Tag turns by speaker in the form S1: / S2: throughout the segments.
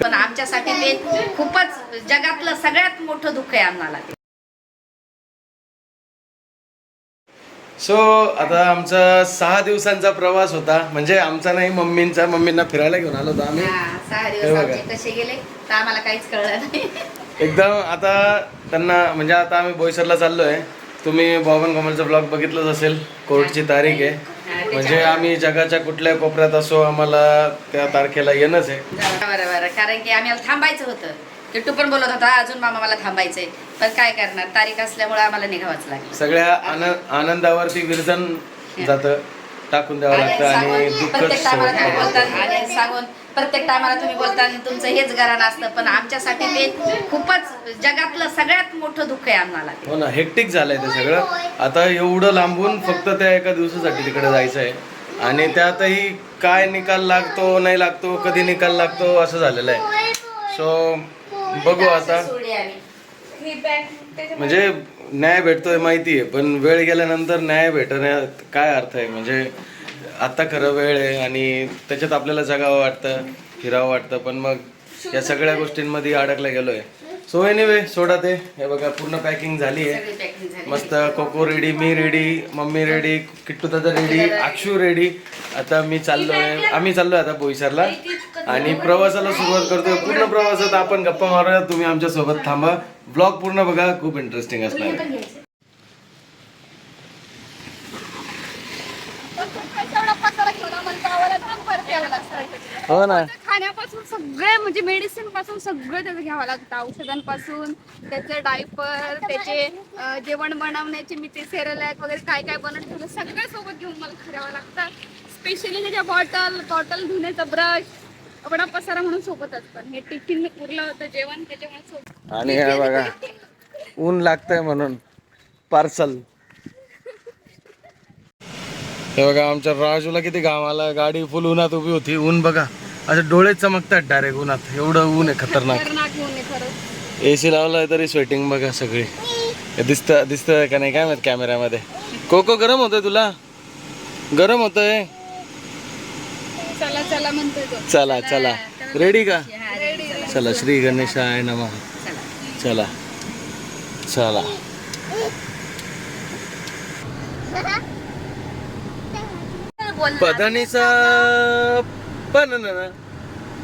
S1: पण आमच्यासाठी ते खूपच जगातलं सगळ्यात मोठं दुःख आहे आम्हाला ते.
S2: सो आता आमचा सहा दिवसांचा प्रवास होता. म्हणजे आमचा नाही मम्मींचा. मम्मींना फिरायला घेऊन आलो होतो आम्ही.
S1: हा, सहा
S2: हे
S1: दिवस
S2: बघा.
S1: आमचे कसे गेले तर आम्हाला काहीच कळलं नाही.
S2: एकदम आता त्यांना म्हणजे आता आम्ही बोईसरला चाललोय. तुम्ही बाबन कमलचा ब्लॉग बघितलंच असेल. कोर्टची तारीख आहे. म्हणजे आम्ही जगाच्या कुठल्या कोपऱ्यात असो आम्हाला त्या तारखेला येणंच आहे.
S1: बरं बरं. कारण की आम्हाला थांबायचं होतं. किट्टू पण बोलत होता अजून मामा मला थांबायचंय. पण काय करणार? तारीख असल्यामुळे आम्हाला निघावंच लागलं.
S2: सगळ्या आनंद आनंदावरती विरजन जातं. टाकून द्यावं लागतं आणि दुःख
S1: प्रत्येक टायमाला तुम्ही
S2: शेवट
S1: बोलतात. आणि सांगून प्रत्येक टायमाला तुम्ही बोलता आणि तुमचं हेच घराणं असतं. पण आमच्यासाठी ते खूपच जगातलं सगळ्यात मोठं दुःख आहे आम्हाला
S2: हो ना हेक्टिक झालंय ते सगळं. आता एवढं लांबून फक्त त्या एका दिवसासाठी तिकडे जायचं आहे आणि त्यातही काय निकाल लागतो नाही लागतो कधी निकाल लागतो असं झालेलं आहे. सो बघू आता. म्हणजे न्याय भेटतोय माहिती आहे पण वेळ गेल्यानंतर न्याय भेटण्यात काय अर्थ आहे? म्हणजे आता खरं वेळ आहे आणि त्याच्यात आपल्याला जगावं वाटतं फिरावं वाटतं पण मग या सगळ्या गोष्टींमध्ये अडकला गेलोय. सो एनिवे सोडा ते. हे बघा पूर्ण पॅकिंग झाली आहे. मस्त कोको रेडी मी रेडी मम्मी रेडी किट्टू दादा रेडी अक्षू रेडी आता मी चाललोय आम्ही चाललोय आता बोईसरला. आणि प्रवासाला सुरुवात करतोय. पूर्ण प्रवासात आपण गप्पा मारूया तुम्ही आमच्यासोबत थांबा. ब्लॉग पूर्ण बघा खूप इंटरेस्टिंग असणार आहे. हो ना.
S3: खाण्यापासून सगळे म्हणजे मेडिसिनपासून सगळं त्याचं घ्यावं लागतं. औषधांपासून त्याचे डायपर त्याचे अं, जेवण बनवण्याचे मी ते सेरलॅक वगैरे काय काय बनवत ठेवलं सगळं सोबत घेऊन मला फिरावं लागतं. स्पेशली त्याच्या बॉटल बॉटल धुण्याचा ब्रश एवढा पसारा म्हणून सोबत असतं हे टिफिन उरलं होतं जेवण त्याच्यामुळे सोबत.
S2: आणि हे बघा ऊन लागतंय म्हणून पार्सल हे बघा आमच्या राजूला किती घाम आला गाडी फुल उन्हात उभी होती ऊन बघा. असं डोळे चमकतात डायरेक्ट उन्हात एवढं ऊन आहे खतरनाक. एसी लावलाय तरी स्वेटिंग बघा सगळी. दिसत दिसतंय का नाही काय माहीत कॅमेऱ्यामध्ये कोको गरम होतंय तुला? गरम होतंय.
S3: चला चला म्हणतोय तो.
S2: चला चला रेडी का? चला श्री गणेशाय नमः. चला. चला. पदनीचा पण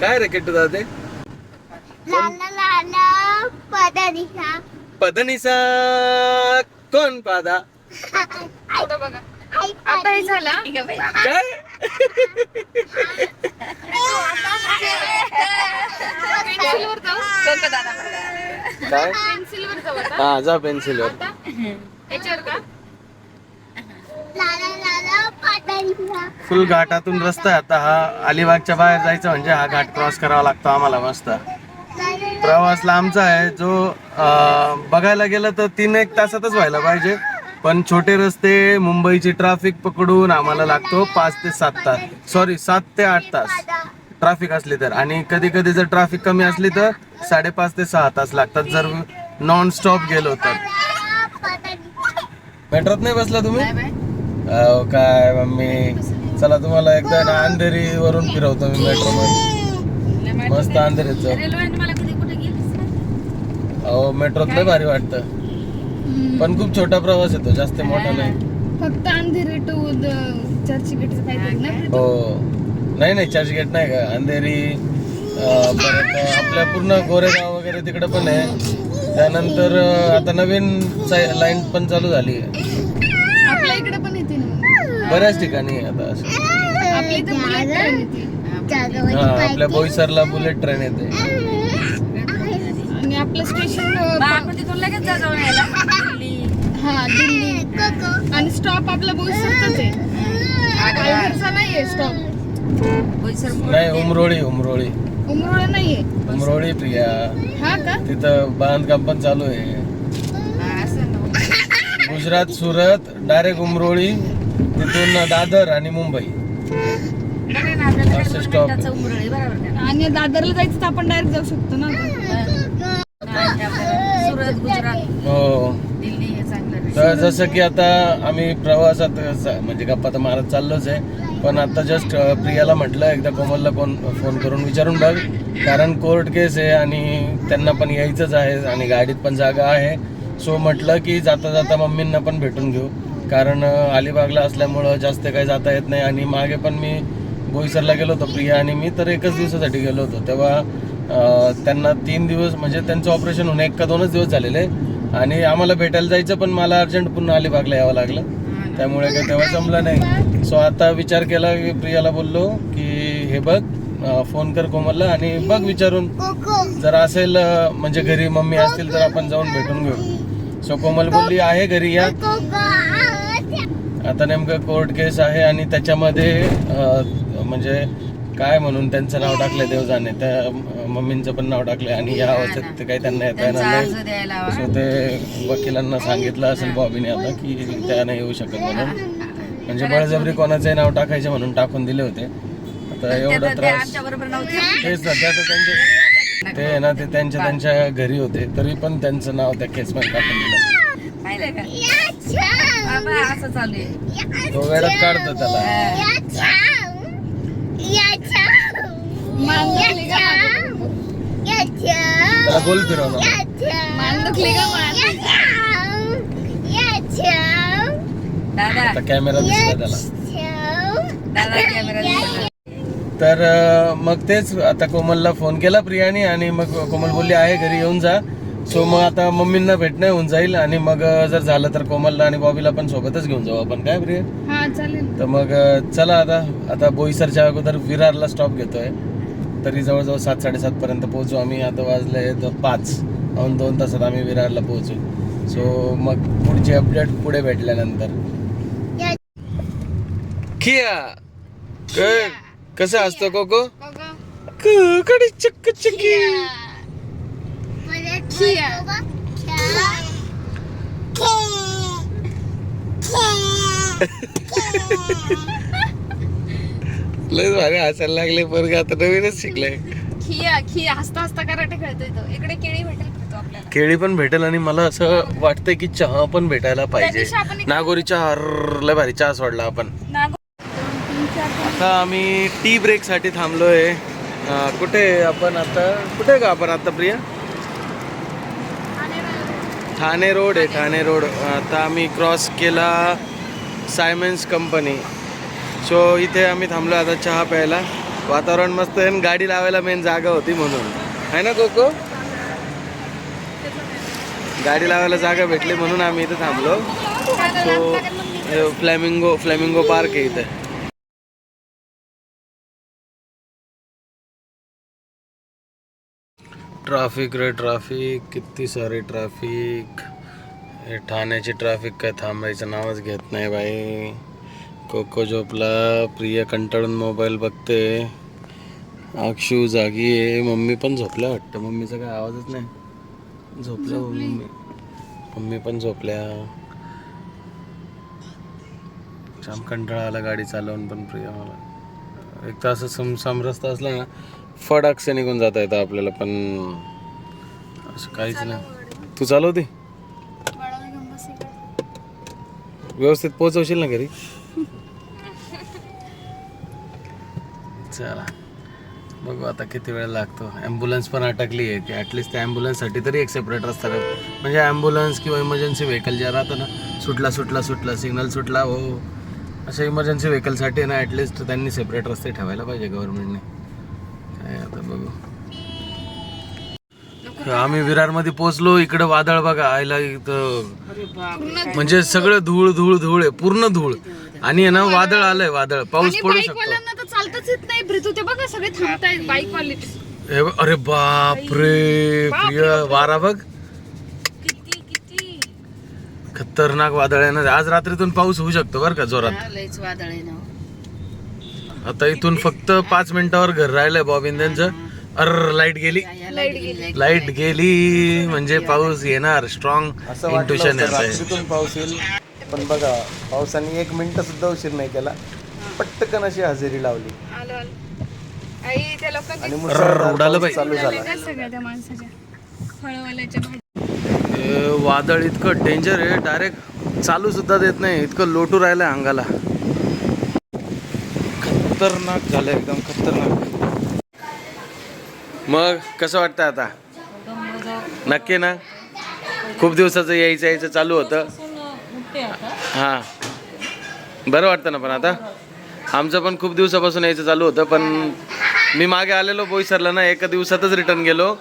S2: काय रे किट्टू दादा? ते पदनीचा कोण पादा?
S3: आता बघा आता हे झालं.
S2: काय? काय? हा जा पेन्सिलवर. फुल घाटातून रस्ता आहे आता. हा अलिबागच्या बाहेर जायचं म्हणजे हा घाट क्रॉस करावा लागतो आम्हाला मस्त. प्रवास लांबचा आहे. जो अं, बघायला गेलं तर तीन एक तासातच व्हायला पाहिजे. पण छोटे रस्ते मुंबईची ट्रॅफिक पकडून आम्हाला लागतो पाच ते सात तास. सॉरी सात ते आठ तास. ट्रॅफिक असली तर. आणि कधी कधी जर ट्रॅफिक कमी असली तर साडेपाच ते सहा तास लागतात. जर नॉन स्टॉप गेलो तर. मेट्रोत नाही बसला तुम्ही? काय मम्मी. चला तुम्हाला एकदा ना अंधेरी वरून फिरवतो मी मेट्रो मध्ये मस्त अंधेरीच. अहो मेट्रोत लय भारी वाटतं. पण खूप छोटा प्रवास येतो जास्त मोठा नाही.
S3: फक्त अंधेरी टू काहीतरी ना
S2: हो. नाही नाही चर्चगेट नाही का? अंधेरी परत आपल्या पूर्ण गोरेगाव वगैरे तिकडे पण आहे. त्यानंतर आता नवीन लाईन पण चालू झाली आहे.
S3: आपल्या इकडे पण येते ना
S2: बऱ्याच ठिकाणी आहे आता असं.
S3: आपल्या इथे बुलेट ट्रेन येते.
S2: हा आपल्या बोईसरला बुलेट ट्रेन येते.
S3: आणि आपलं स्टेशन
S1: आपण तिथून लगेच जा जाऊन यायला. दिल्ली.
S3: हा दिल्ली. आणि स्टॉप आपला बोईसरचाच आहे. पालघरचा नाहीये स्टॉप.
S2: नाही उमरोळी उमरोळी.
S3: उमरोळा नाहीये.
S2: उमरोळी प्रिया.
S3: हा का?
S2: तिथं बांधकाम पण चालू आहे.
S1: हा.
S2: गुजरात सुरत डायरेक्ट उमरोळी तिथून दादर आणि मुंबई. असं
S1: का?
S3: आणि दादरला जायचं तर आपण डायरेक्ट जाऊ शकतो ना.
S1: सुरत गुजरात
S2: हो. तर जसं की आता आम्ही प्रवासात म्हणजे गप्पा तर मारत चाललोच आहे. पण आता जस्ट प्रियाला म्हटलं एकदा कोमलला कोण फोन करून विचारून बघ. कारण कोर्ट केस आहे आणि त्यांना पण यायचंच आहे आणि गाडीत पण जागा आहे. सो म्हटलं की जाता जाता मम्मींना पण भेटून घेऊ. कारण अलिबागला असल्यामुळं जास्त काही जाता येत नाही. आणि मागे पण मी बोईसरला गेलो होतो प्रिया आणि मी तर एकच दिवसासाठी गेलो होतो. तेव्हा त्यांना तीन दिवस म्हणजे त्यांचं ऑपरेशन होऊन एक का दोनच दिवस झालेले. आणि आम्हाला भेटायला जायचं पण मला अर्जंट पुन्हा अलिबागला यावं लागलं. त्यामुळे काही तेव्हा जमलं नाही. सो आता विचार केला की प्रियाला बोललो की हे बघ फोन कर कोमलला आणि बघ विचारून. जर असेल म्हणजे घरी मम्मी असतील तर आपण जाऊन भेटून घेऊ. सो कोमल बोलली आहे घरी या. आता नेमकं कोर्ट केस आहे आणि त्याच्यामध्ये म्हणजे काय म्हणून त्यांचं नाव टाकलंय देव जाणे त्या मम्मींचं पण नाव टाकलंय आणि या अवस्थेत ते काही त्यांना येता येणार नाही. सो ते वकिलांना सांगितलं असेल बॉबीने आता की त्या नाही येऊ शकत म्हणून. म्हणजे बळजबरी कोणाचंही नाव टाकायचे म्हणून टाकून दिले होते. आता एवढा त्रास तेच ना त्या तर त्यांचे ते आहे ना ते त्यांच्या त्यांच्या घरी होते. तरी पण त्यांचं नाव त्या केसमध्ये टाकून दिलं. तो वेळात काढतो त्याला.
S3: दुखली का
S2: त्याला गोल फिरवणार
S3: मान दुखली का मान
S1: दादा.
S2: आता कॅमेरा दिसला त्याला.
S1: दादा कॅमेरा
S2: तर मग तेच आता कोमलला फोन केला प्रियाने आणि मग कोमल बोलली आहे घरी येऊन जा. सो मग आता मम्मींना भेटणं होऊन जाईल आणि मग जर झालं तर कोमलला आणि बॉबीला पण सोबतच घेऊन जाऊ आपण. काय प्रिया?
S3: हा चालेल.
S2: तर मग चला आता. आता बोईसरच्या अगोदर विरारला स्टॉप घेतोय. तरी जवळजवळ सात साडेसात पर्यंत पोहोचू. आम्ही आता वाजले द- पाच. दोन दोन तासात आम्ही विरारला पोहोचू. सो मग पुढची अपडेट पुढे भेटल्यानंतर. किया क- कसं असतं कोको? क- कडे चक्क चक्की लय भारी हसायला लागले पोरगे आता नवीनच शिकले
S3: खिया खिया हसता हसता कराटे खेळतोय तो. इकडे केळी भेटेल आपल्याला?
S2: केळी पण भेटेल आणि मला असं वाटतंय की चहा पण भेटायला पाहिजे.
S3: दिवशी आपण एक-
S2: नागोरी चहा लय भारी चहा सोडला आपण.
S3: नागो
S2: आता आम्ही टी ब्रेकसाठी थांबलोय. अं, कुठे आपण आता कुठे का आपण आता प्रिया? ठाणे रोड आहे ठाणे रोड. आता आम्ही क्रॉस केला सायमन्स कंपनी सो इथे आम्ही थांबलो आता चहा प्यायला. वातावरण मस्त आहे आणि गाडी लावायला मेन जागा होती म्हणून. आहे ना कोको? गाडी लावायला जागा भेटली म्हणून आम्ही इथे थांबलो. सो फ्लॅमिंगो फ्लॅमिंगो पार्क आहे इथे. ट्रॅफिक रे ट्रॅफिक किती सारे ट्रॅफिक हे ठाण्याची ट्रॅफिक काय थांबायचं नावच घेत नाही बाई. कोको झोपला प्रिया कंटाळून मोबाईल बघते. अक्षू जागी आहे. मम्मी पण झोपल्या वाटतं. मम्मीचा काय आवाजच नाही. झोपल्या मम्मी. मम्मी पण झोपल्या. जाम कंटाळा आला गाडी चालवून पण प्रिया मला. एक तर असं समसम रस्ता असला ना फडाकसे निघून जाता येतं आपल्याला पण असं काहीच नाही. तू चालवते? व्यवस्थित पोहोचवशील ना घरी? चला. बघू आता किती वेळ लागतो. ॲम्ब्युलन्स पण अटकली आहे. की ॲटलिस्ट त्या ॲम्ब्युलन्ससाठी तरी एक सेपरेट रस्ता राहतो म्हणजे ॲम्ब्युलन्स किंवा इमर्जन्सी व्हेकल जे राहतं ना सुटला सुटला सुटला सिग्नल सुटला हो अशा इमर्जन्सी व्हेकलसाठी ना ॲटलिस्ट त्यांनी सेपरेट रस्ते ठेवायला पाहिजे गव्हर्नमेंटने काय आता बघू. आम्ही विरारमध्ये पोहोचलो. इकडे वादळ बघा. आयला इथं म्हणजे सगळं धूळ धूळ धूळ आहे. पूर्ण धूळ. आणि ना वादळ आलंय वादळ. पाऊस पडू शकतो.
S3: चालताच येत नाही. प्रीतू ते बघा सगळे थांबतायत बाईक वाले
S2: हे बघ, अरे बाप रे प्रिय वारा बघ.
S3: किती किती?
S2: खतरनाक वादळ आहे ना. आज रात्रीतून पाऊस होऊ शकतो बरं का जोरात.
S1: लयच वादळ आहे ना.
S2: आता इथून फक्त पाच मिनिटावर घर राहिलंय बॉबिन त्यांचं अर लाइट गेली.
S1: लाइट गेली
S2: लाइट गेली. म्हणजे पाऊस येणार. स्ट्रॉंग इंट्युशन आहे. पाऊस येईल. पण बघा पावसाने एक मिनिट सुद्धा उशीर नाही केला. पटकन अशी हजेरी लावली.
S3: आलो आलो. आई त्या लोकांचे
S2: आणि उडालं पाहिजे चालू झाला.
S3: काय सगळ्या त्या माणसाच्या. फळवाल्याच्या भाज्या
S2: हे वादळ इतकं डेंजर आहे. डायरेक्ट चालू सुद्धा देत नाही. इतकं लोटू राहिलं अंगाला. खतरनाक झालं एकदम खतरनाक. मग कसं वाटतं आता? नक्की ना? खूप दिवसाचं यायचं यायचं चालू होतं. हां. बरं वाटतं ना पण आता? आमचं पण खूप दिवसापासून यायचं चालू होतं पण मी मागे आलेलो बोईसरला ना एका दिवसातच रिटर्न गेलो.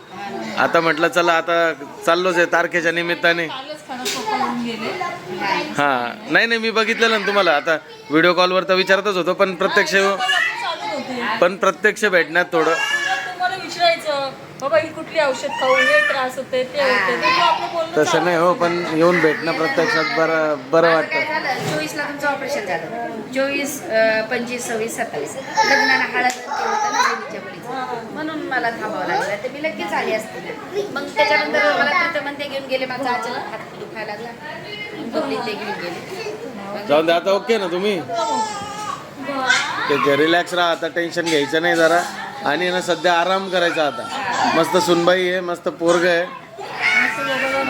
S2: आता म्हटलं चला आता चाललोच आहे तारखेच्या निमित्ताने. हां नाही नाही मी बघितलेलं ना तुम्हाला. आता व्हिडिओ कॉलवर तर विचारतच होतो पण प्रत्यक्ष पण प्रत्यक्ष भेटण्यात थोडं
S4: बाबा ही कुठली औषध खाऊ? हे त्रास होते ते होते ते तू आपलं बोलणं
S2: तसं नाही हो पण येऊन भेटणं प्रत्यक्षात बरं बरं
S1: माझं काय
S2: वाटतं
S1: झालं? चोवीसला तुमचं ऑपरेशन झालं. चोवीस अं, पंचवीस सव्वीस सत्तावीस. लग्नाला हळद ते होतं ना देवीच्या मुलीचं. म्हणून मला थांबावं लागलं. तर मी लगेच आली असते. मग त्याच्यानंतर मला प्रथम ते घेऊन गेले. माझा अचानक हात दुखायला लागला. बबली ते घेऊन गेले.
S2: जाऊन दे आता ओके ना तुम्ही? ते रिलॅक्स राहा आता टेन्शन घ्यायचं नाही जरा. आणि ना सध्या आराम करायचा आता. मस्त सुनबाई आहे मस्त पोरग आहे.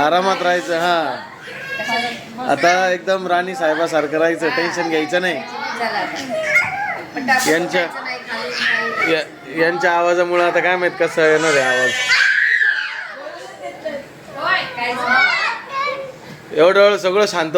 S2: आरामात राहायचं हा. आता एकदम राणी साहेबासारखं राहायचं टेन्शन घ्यायचं नाही. यांच्या- यांच्या आवाजामुळे आता काय माहीत कसं येणार आहे आवाज. एवढं एवढं सगळं शांत